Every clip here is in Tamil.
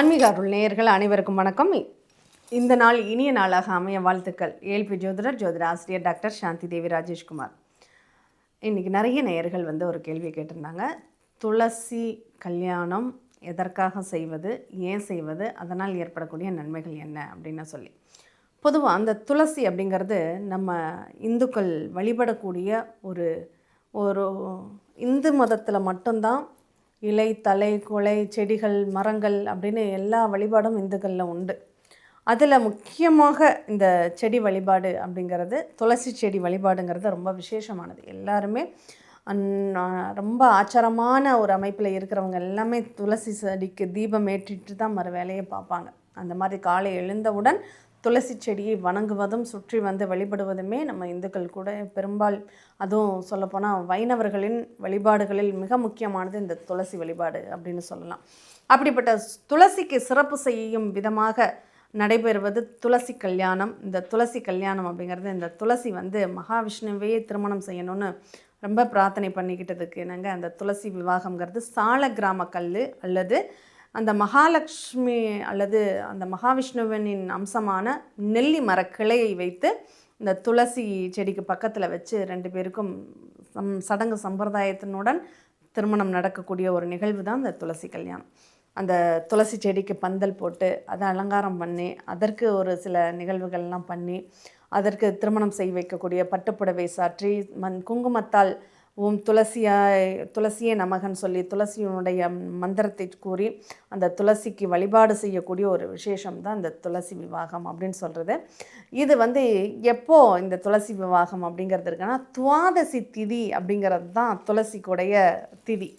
ஆன்மீக அருள் நேயர்கள் அனைவருக்கும் வணக்கம். இந்த நாள் இனிய நாளாக அமைய வாழ்த்துக்கள். ஏல்பி ஜோதிடர் ஜோதிட ஆசிரியர் டாக்டர் சாந்தி தேவி ராஜேஷ்குமார். இன்றைக்கி நிறைய நேயர்கள் வந்து ஒரு கேள்வி கேட்டிருந்தாங்க. துளசி கல்யாணம் எதற்காக செய்வது ஏன் செய்வது அதனால் ஏற்படக்கூடிய நன்மைகள் என்ன அப்படின்னு சொல்லி. பொதுவாக அந்த துளசி அப்படிங்கிறது நம்ம இந்துக்கள் வழிபடக்கூடிய ஒரு ஒரு இந்து மதத்தில் மட்டும்தான் இலை தலை குலை செடிகள் மரங்கள் அப்படின்னு எல்லா வழிபாடும் இந்துக்களில் உண்டு. அதில் முக்கியமாக இந்த செடி வழிபாடு அப்படிங்கிறது துளசி செடி வழிபாடுங்கிறது ரொம்ப விசேஷமானது. எல்லாருமே ரொம்ப ஆச்சாரமான ஒரு அமைப்பில் இருக்கிறவங்க எல்லாமே துளசி செடிக்கு தீபம் ஏற்றிட்டு தான் மறு வேலையை பார்ப்பாங்க. அந்த மாதிரி காலை எழுந்தவுடன் துளசி செடியை வணங்குவதும் சுற்றி வந்து வழிபடுவதுமே நம்ம இந்துக்கள் கூட. பெரும்பால் அதுவும் சொல்லப்போனால் வைணவர்களின் வழிபாடுகளில் மிக முக்கியமானது இந்த துளசி வழிபாடு அப்படின்னு சொல்லலாம். அப்படிப்பட்ட துளசிக்கு சிறப்பு செய்யும் விதமாக நடைபெறுவது துளசி கல்யாணம். இந்த துளசி கல்யாணம் அப்படிங்கிறது இந்த துளசி வந்து மகாவிஷ்ணுவே திருமணம் செய்யணும்னு ரொம்ப பிரார்த்தனை பண்ணிக்கிட்டதுக்கு என்னங்க? அந்த துளசி விவாகம்ங்கிறது சால கிராம கல் அல்லது அந்த மகாலட்சுமி அல்லது அந்த மகாவிஷ்ணுவனின் அம்சமான நெல்லி மர கிளையை வைத்து இந்த துளசி செடிக்கு பக்கத்தில் வச்சு ரெண்டு பேருக்கும் சம் சடங்கு சம்பிரதாயத்தினுடன் திருமணம் நடக்கக்கூடிய ஒரு நிகழ்வு தான் இந்த துளசி கல்யாணம். அந்த துளசி செடிக்கு பந்தல் போட்டு அதை அலங்காரம் பண்ணி அதற்கு ஒரு சில நிகழ்வுகள்லாம் பண்ணி அதற்கு திருமணம் செய்ய வைக்கக்கூடிய பட்டுப்புடவை சாற்றி மண் குங்குமத்தால் ஓம் துளசியாய் துளசியே நமகன் சொல்லி துளசியினுடைய மந்திரத்தை கூறி அந்த துளசிக்கு வழிபாடு செய்யக்கூடிய ஒரு விசேஷம் தான் இந்த துளசி விவாகம் அப்படின்னு சொல்கிறது இது வந்து எப்போ இந்த துளசி விவாகம் அப்படிங்கிறது இருக்குன்னா துவாதசி திதி அப்படிங்கிறது தான் துளசிக்குடைய திதி.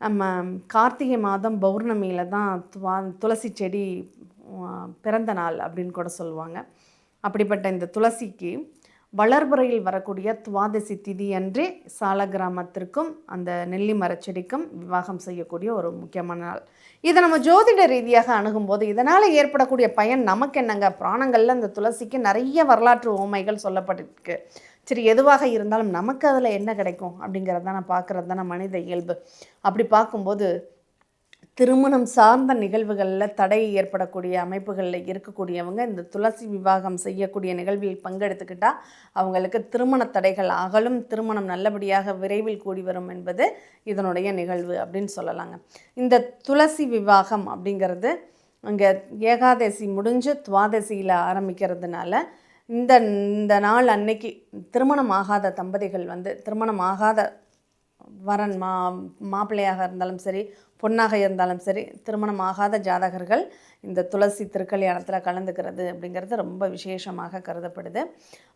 நம்ம கார்த்திகை மாதம் பௌர்ணமியில் தான் துவா துளசி செடி பிறந்த நாள் அப்படின்னு கூட சொல்லுவாங்க. அப்படிப்பட்ட இந்த துளசிக்கு வளர்புறையில் வரக்கூடிய துவாதசி திதி அன்றே சால கிராமத்திற்கும் அந்த நெல்லி மரச்செடிக்கும் விவாகம் செய்யக்கூடிய ஒரு முக்கியமான நாள். இதை நம்ம ஜோதிட ரீதியாக அணுகும்போது இதனால் ஏற்படக்கூடிய பயன் நமக்கு என்னங்க? புராணங்களில் இந்த துளசிக்கு நிறைய வரலாற்று உவமைகள் சொல்லப்பட்டிருக்கு. சரி எதுவாக இருந்தாலும் நமக்கு அதில் என்ன கிடைக்கும் அப்படிங்கிறது தானே பார்க்குறது தானே மனித இயல்பு. அப்படி பார்க்கும்போது திருமணம் சார்ந்த நிகழ்வுகளில் தடை ஏற்படக்கூடிய அமைப்புகளில் இருக்கக்கூடியவங்க இந்த துளசி விவாகம் செய்யக்கூடிய நிகழ்வில் பங்கெடுத்துக்கிட்டால் அவங்களுக்கு திருமண தடைகள் அகலும் திருமணம் நல்லபடியாக விரைவில் கூடி வரும் என்பது இதனுடைய நிகழ்வு அப்படின்னு சொல்லலாங்க. இந்த துளசி விவாகம் அப்படிங்கிறது அங்கே ஏகாதசி முடிஞ்சு துவாதசியில் ஆரம்பிக்கிறதுனால இந்த இந்த நாள் அன்னைக்கு திருமணம் ஆகாத தம்பதிகள் வந்து திருமணம் ஆகாத வரன் மா மாப்பிள்ளையாக இருந்தாலும் சரி பொண்ணாக இருந்தாலும் சரி திருமணம் ஆகாத ஜாதகர்கள் இந்த துளசி திருக்கல்யாணத்தில் கலந்துக்கிறது அப்படிங்கிறது ரொம்ப விசேஷமாக கருதப்படுது.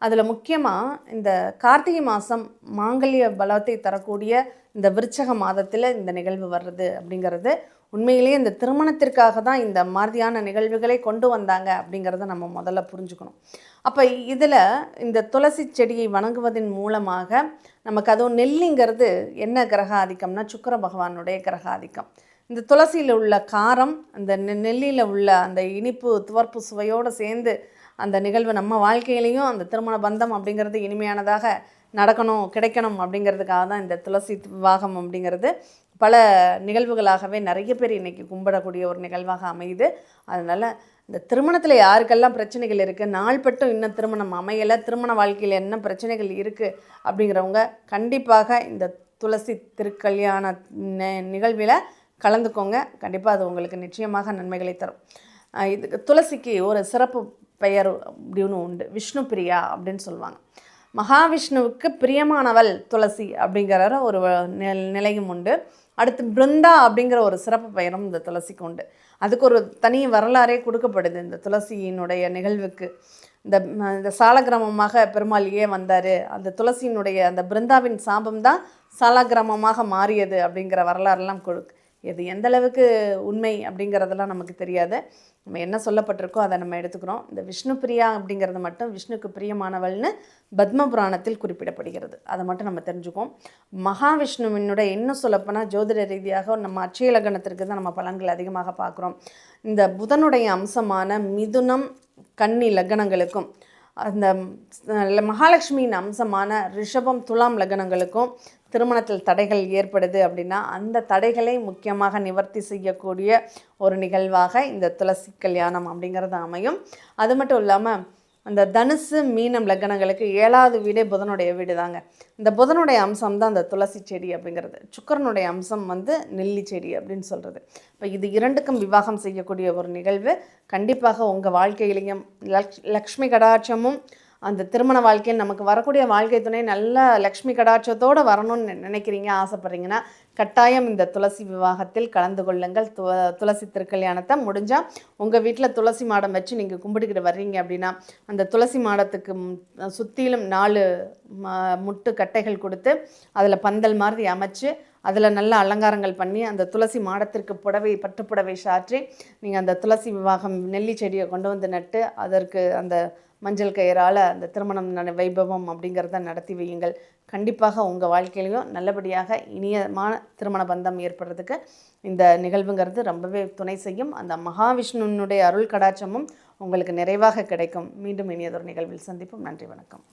அதில் முக்கியமாக இந்த கார்த்திகை மாதம் மாங்கல்ய பலத்தை தரக்கூடிய இந்த விருச்சக மாதத்தில் இந்த நிகழ்வு வர்றது அப்படிங்கிறது உண்மையிலேயே இந்த திருமணத்திற்காக தான் இந்த மாதிரியான நிகழ்வுகளை கொண்டு வந்தாங்க அப்படிங்கிறத நம்ம முதல்ல புரிஞ்சுக்கணும். அப்போ இதில் இந்த துளசி செடியை வணங்குவதன் மூலமாக நமக்கு அதுவும் நெல்லிங்கிறது என்ன கிரக ஆதிக்கம்னா சுக்கிர பகவானுடைய கிரக ஆதிக்கம் இந்த துளசியில் உள்ள காரம் அந்த நெ- நெல்லியில் உள்ள அந்த இனிப்பு துவர்ப்பு சுவையோடு சேர்ந்து அந்த நிகழ்வு நம்ம வாழ்க்கையிலையும் அந்த திருமண பந்தம் அப்படிங்கிறது இனிமையானதாக நடக்கணும் கிடைக்கணும் அப்படிங்கிறதுக்காக தான் இந்த துளசி விவாகம் அப்படிங்கிறது பல நிகழ்வுகளாகவே நிறைய பேர் இன்றைக்கி கும்பிடக்கூடிய ஒரு நிகழ்வாக அமையுது. அதனால் இந்த திருமணத்தில் யாருக்கெல்லாம் பிரச்சனைகள் இருக்குது நாள்பட்டும் இன்னும் திருமணம் அமையலை திருமண வாழ்க்கையில் என்ன பிரச்சனைகள் இருக்குது அப்படிங்கிறவங்க கண்டிப்பாக இந்த துளசி திருக்கல்யாண நிகழ்வில் கலந்துக்கோங்க. கண்டிப்பாக அது உங்களுக்கு நிச்சயமாக நன்மைகளை தரும். இது இதுக்கு துளசிக்கு ஒரு சிறப்பு பெயர் அப்படின்னு உண்டு. விஷ்ணு பிரியா அப்படின்னு சொல்லுவாங்க. மகாவிஷ்ணுவுக்கு பிரியமானவள் துளசி அப்படிங்கிற ஒரு நிலையும் உண்டு. அடுத்து பிருந்தா அப்படிங்கிற ஒரு சிறப்பு பெயரும் இந்த துளசிக்கு உண்டு. அதுக்கு ஒரு தனி வரலாறே கொடுக்கப்படுது இந்த துளசியினுடைய நிகழ்வுக்கு. இந்த இந்த சாலக்கிராமமாக பெருமாள் ஏன் வந்தார். அந்த துளசியினுடைய அந்த பிருந்தாவின் சாபம் தான் சாலக்கிராமமாக மாறியது அப்படிங்கிற வரலாறுலாம் கொடுக்கு இது எந்த அளவுக்கு உண்மை அப்படிங்கிறதெல்லாம் நமக்கு தெரியாது. நம்ம என்ன சொல்லப்பட்டிருக்கோ அதை நம்ம எடுத்துக்கிறோம். இந்த விஷ்ணு பிரியா அப்படிங்கிறது மட்டும் விஷ்ணுக்கு பிரியமானவள்னு பத்ம புராணத்தில் குறிப்பிடப்படுகிறது. அதை மட்டும் நம்ம தெரிஞ்சுக்குவோம். மகாவிஷ்ணுவினுடைய இன்னும் சொல்லப்போனால் ஜோதிட ரீதியாக நம்ம அட்சய லக்னத்திற்கு தான் நம்ம பலன்கள் அதிகமாக பார்க்குறோம். இந்த புதனுடைய அம்சமான மிதுனம் கன்னி லக்னங்களுக்கும் அந்த மகாலட்சுமியின் அம்சமான ரிஷபம் துலாம் லக்னங்களுக்கும் திருமணத்தில் தடைகள் ஏற்படுது அப்படின்னா அந்த தடைகளை முக்கியமாக நிவர்த்தி செய்யக்கூடிய ஒரு நிகழ்வாக இந்த துளசி கல்யாணம் அப்படிங்கிறது அமையும். அது மட்டும் இல்லாமல் அந்த தனுசு மீனம் லக்னங்களுக்கு ஏழாவது வீடே புதனுடைய வீடு தாங்க இந்த புதனுடைய அம்சம் தான் அந்த துளசி செடி அப்படிங்கிறது. சுக்கரனுடைய அம்சம் வந்து நெல்லி செடி அப்படின்னு சொல்கிறது இப்போ இது இரண்டுக்கும் விவாகம் செய்யக்கூடிய ஒரு நிகழ்வு. கண்டிப்பாக உங்கள் வாழ்க்கையிலையும் லக்ஷ் லக்ஷ்மி கடாட்சமும் அந்த திருமண வாழ்க்கையில் நமக்கு வரக்கூடிய வாழ்க்கை துணை நல்ல லக்ஷ்மி கடாட்சத்தோடு வரணும்னு நினைக்கிறீங்க ஆசைப்பட்றீங்கன்னா கட்டாயம் இந்த துளசி விவாகத்தில் கலந்து கொள்ளுங்கள். து துளசி திருக்கல்யாணத்தை முடிஞ்சால் உங்கள் வீட்டில் துளசி மாடம் வச்சு நீங்கள் கும்பிட்டுக்கிட்டு வர்றீங்க அப்படின்னா அந்த துளசி மாடத்துக்கு சுற்றிலும் நாலு ம- முட்டு கட்டைகள் கொடுத்து அதில் பந்தல் மாதிரி அமைச்சு அதில் நல்ல அலங்காரங்கள் பண்ணி அந்த துளசி மாடத்திற்கு புடவை பட்டு புடவை சாற்றி நீங்கள் அந்த துளசி விவாகம் நெல்லி செடியை கொண்டு வந்து நட்டு அதற்கு அந்த மஞ்சள் கயிறால் அந்த திருமணம் நட- வைபவம் அப்படிங்கிறத நடத்தி வையுங்கள். கண்டிப்பாக உங்கள் வாழ்க்கையிலையும் நல்லபடியாக இனியமான திருமண பந்தம் ஏற்படுறதுக்கு இந்த நிகழ்வுங்கிறது ரொம்பவே துணை செய்யும். அந்த மகாவிஷ்ணுனுடைய அருள் கடாட்சமும் உங்களுக்கு நிறைவாக கிடைக்கும். மீண்டும் இனியதொரு நிகழ்வில் சந்திப்போம். நன்றி வணக்கம்.